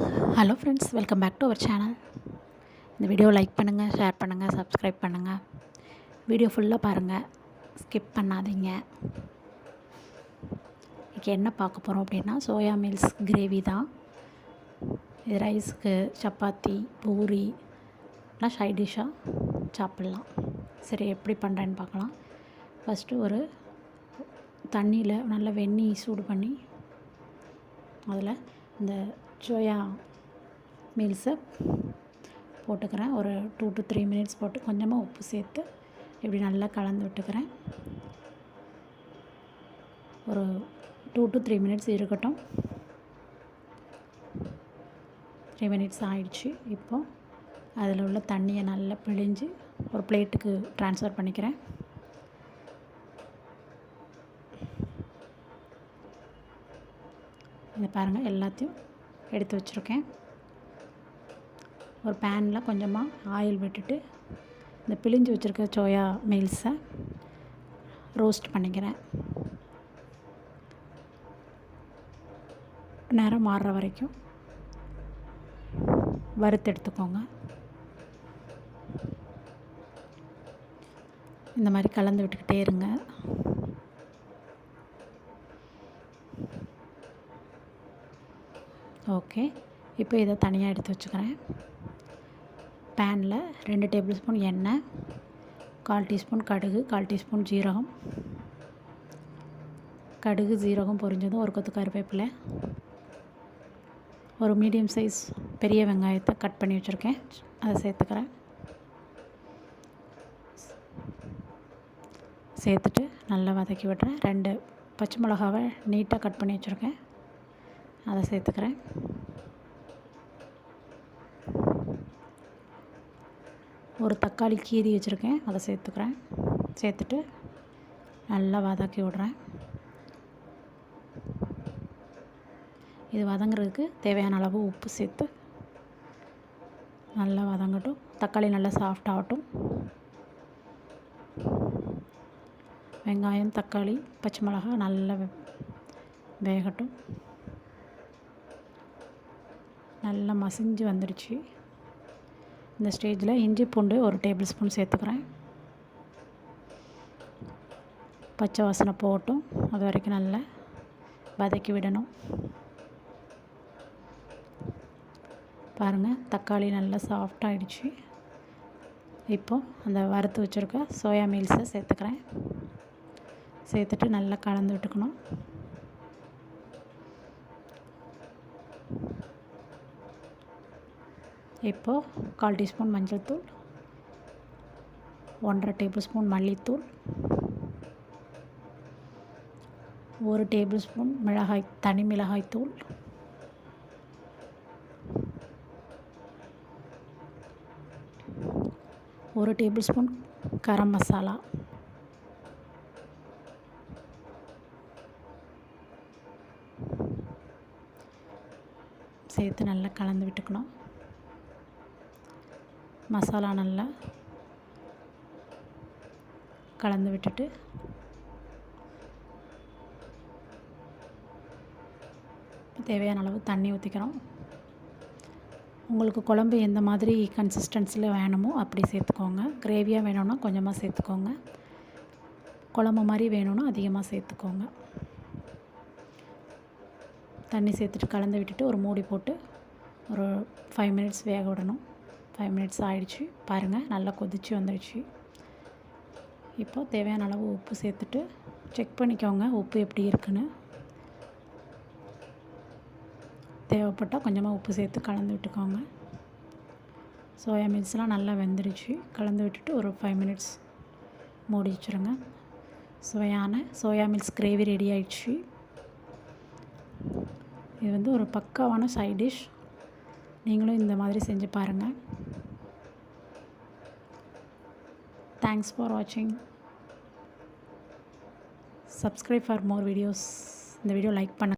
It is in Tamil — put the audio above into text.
Hello friends welcome back to our channel இந்த வீடியோ லைக் பண்ணுங்கள் ஷேர் பண்ணுங்கள் சப்ஸ்கிரைப் பண்ணுங்கள் வீடியோ ஃபுல்லாக பாருங்கள் ஸ்கிப் பண்ணாதீங்க. இன்றைக்கி என்ன பார்க்க போகிறோம் அப்படின்னா சோயா மீல்ஸ் கிரேவி தான். இது ரைஸுக்கு சப்பாத்தி பூரி எல்லாம் சைட் டிஷ்ஷாக சாப்பிட்லாம். சரி எப்படி பண்ணுறேன்னு பார்க்கலாம். ஃபஸ்ட்டு ஒரு தண்ணியில் நல்லா வெந்நீர் சூடு பண்ணி அதில் இந்த சோயா மீல்ஸை போட்டுக்கிறேன். ஒரு டூ டு த்ரீ மினிட்ஸ் போட்டு கொஞ்சமாக உப்பு சேர்த்து இப்படி நல்லா கலந்து விட்டுக்கிறேன். ஒரு டூ டு த்ரீ மினிட்ஸ் இருக்கட்டும். த்ரீ மினிட்ஸ் ஆயிடுச்சு இப்போது அதில் உள்ள தண்ணியை நல்லா பிழிஞ்சு ஒரு பிளேட்டுக்கு ட்ரான்ஸ்ஃபர் பண்ணிக்கிறேன். இதை பாருங்கள் எல்லாத்தையும் எடுத்து வச்சுருக்கேன். ஒரு பேனில் கொஞ்சமாக ஆயில் விட்டுட்டு இந்த பிழிஞ்சு வச்சுருக்க சோயா மீல்ஸை ரோஸ்ட் பண்ணிக்கிறேன். நேரம் மாறுற வரைக்கும் வறுத்து எடுத்துக்கோங்க. இந்த மாதிரி கலந்து விட்டுக்கிட்டே இருங்க. ஓகே. இப்போ இதை தனியாக எடுத்து வச்சுக்கிறேன். பேனில் ரெண்டு டேபிள் ஸ்பூன் எண்ணெய் கால் டீஸ்பூன் கடுகு கால் டீஸ்பூன் ஜீரகம். கடுகு ஜீரகம் பொரிஞ்சதும் ஒரு கொத்து கருவேப்பிலை. ஒரு மீடியம் சைஸ் பெரிய வெங்காயத்தை கட் பண்ணி வச்சுருக்கேன். அதை சேர்த்துக்கிறேன். சேர்த்துட்டு நல்லா வதக்கி விடுறேன் ரெண்டு பச்சை மிளகாவை நீட்டாக கட் பண்ணி வச்சுருக்கேன். அதை சேர்த்துக்கிறேன். ஒரு தக்காளி கீரி வச்சுருக்கேன். அதை சேர்த்துக்கிறேன். சேர்த்துட்டு நல்லா வதக்கி விட்றேன். இது வதங்குறதுக்கு தேவையான அளவு உப்பு சேர்த்து நல்லா வதங்கட்டும். தக்காளி நல்லா சாஃப்டாகட்டும் வெங்காயம் தக்காளி பச்சை மிளகா நல்லா வேகட்டும். நல்லா மசிஞ்சு வந்துடுச்சு. இந்த ஸ்டேஜில் இஞ்சி பூண்டு ஒரு டேபிள் ஸ்பூன் சேர்த்துக்கிறேன். பச்சை வாசனை போட்டும் அது வரைக்கும் நல்லா வதக்கி விடணும். பாருங்கள் தக்காளி நல்லா சாஃப்டாகிடுச்சு இப்போது அந்த வறுத்து வச்சுருக்க சோயா மீல்ஸை சேர்த்துக்கிறேன். சேர்த்துட்டு நல்லா கலந்து விட்டுக்கணும். இப்போது கால் டீஸ்பூன் மஞ்சள் தூள் ஒன்றரை டேபிள் ஸ்பூன் மல்லித்தூள் ஒரு டேபிள் ஸ்பூன் மிளகாய் தனி மிளகாய் தூள் ஒரு டேபிள் ஸ்பூன் கரம் மசாலா சேர்த்து நல்லா கலந்து விட்டுக்கணும். மசாலா நல்லா கலந்து விட்டுட்டு தேவையான அளவு தண்ணி ஊற்றிக்கிறோம் உங்களுக்கு குழம்பு எந்த மாதிரி கன்சிஸ்டன்சியில் வேணுமோ அப்படி சேர்த்துக்கோங்க. கிரேவியாக வேணும்னா கொஞ்சமாக சேர்த்துக்கோங்க. குழம்பு மாதிரி வேணும்னா அதிகமாக சேர்த்துக்கோங்க. தண்ணி சேர்த்துட்டு கலந்து விட்டுட்டு ஒரு மூடி போட்டு ஒரு ஃபைவ் மினிட்ஸ் வேக விடணும். ஃபைவ் மினிட்ஸ் ஆகிடுச்சு பாருங்கள் நல்லா கொதிச்சு வந்துடுச்சு. இப்போ தேவையான அளவு உப்பு சேர்த்துட்டு செக் பண்ணிக்கோங்க உப்பு எப்படி இருக்குன்னு. தேவைப்பட்டால் கொஞ்சமாக உப்பு சேர்த்து கலந்து விட்டுக்கோங்க. சோயா மீன்ஸ்லாம் நல்லா வெந்துடுச்சு. கலந்து விட்டுட்டு ஒரு ஃபைவ் மினிட்ஸ் மூடி வச்சுருங்க. சுவையான சோயா மில்ஸ் கிரேவி ரெடி ஆயிடுச்சு. இது வந்து ஒரு பக்காவான சைட் டிஷ் நீங்களும் இந்த மாதிரி செஞ்சு பாருங்கள் தேங்க்ஸ் ஃபார் வாட்சிங் சப்ஸ்கிரைப் ஃபார் மோர் வீடியோஸ் இந்த வீடியோ லைக் பண்ண